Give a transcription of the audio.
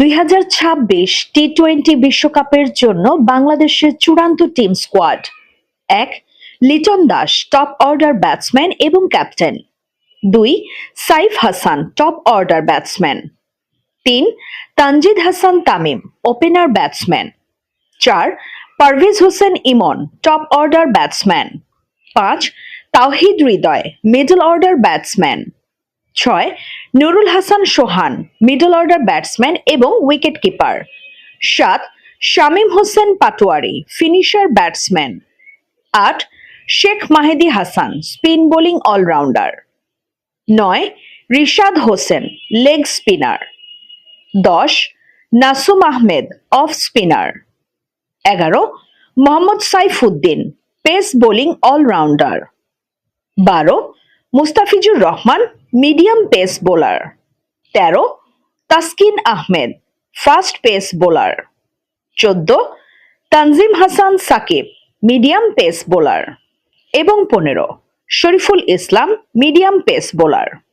দুই T twenty বিশ্বকাপের জন্য বাংলাদেশের চূড়ান্ত টিম স্কোয়াড। এক, Liton Das top order batsman এবং ক্যাপ্টেন দুই, Saif Hasan top order batsman তিন, তানজিদ হাসান তামিম ওপেনার ব্যাটসম্যান চার, Parvez Hossain Emon top order batsman পাঁচ, Towhid Hridoy middle order batsman ছয় Nurul Hasan Sohan middle order batsman এবং wicket keeper সাত, Shamim Hossain Patwari finisher batsman আট, Sheikh Mahedi Hasan spin bowling allrounder নয়, Rishad Hossain leg spinner দশ, Nasum Ahmed off spinner এগারো, Mohammad Saifuddin pace bowling allrounder বারো Mustafizur Rahman, medium pace bowler. তেরো, Taskin Ahmed, fast pace bowler. চোদ্দ, Tanzim Hasan Sakib, medium pace bowler. এবং পনেরো, Shariful Islam, medium pace bowler.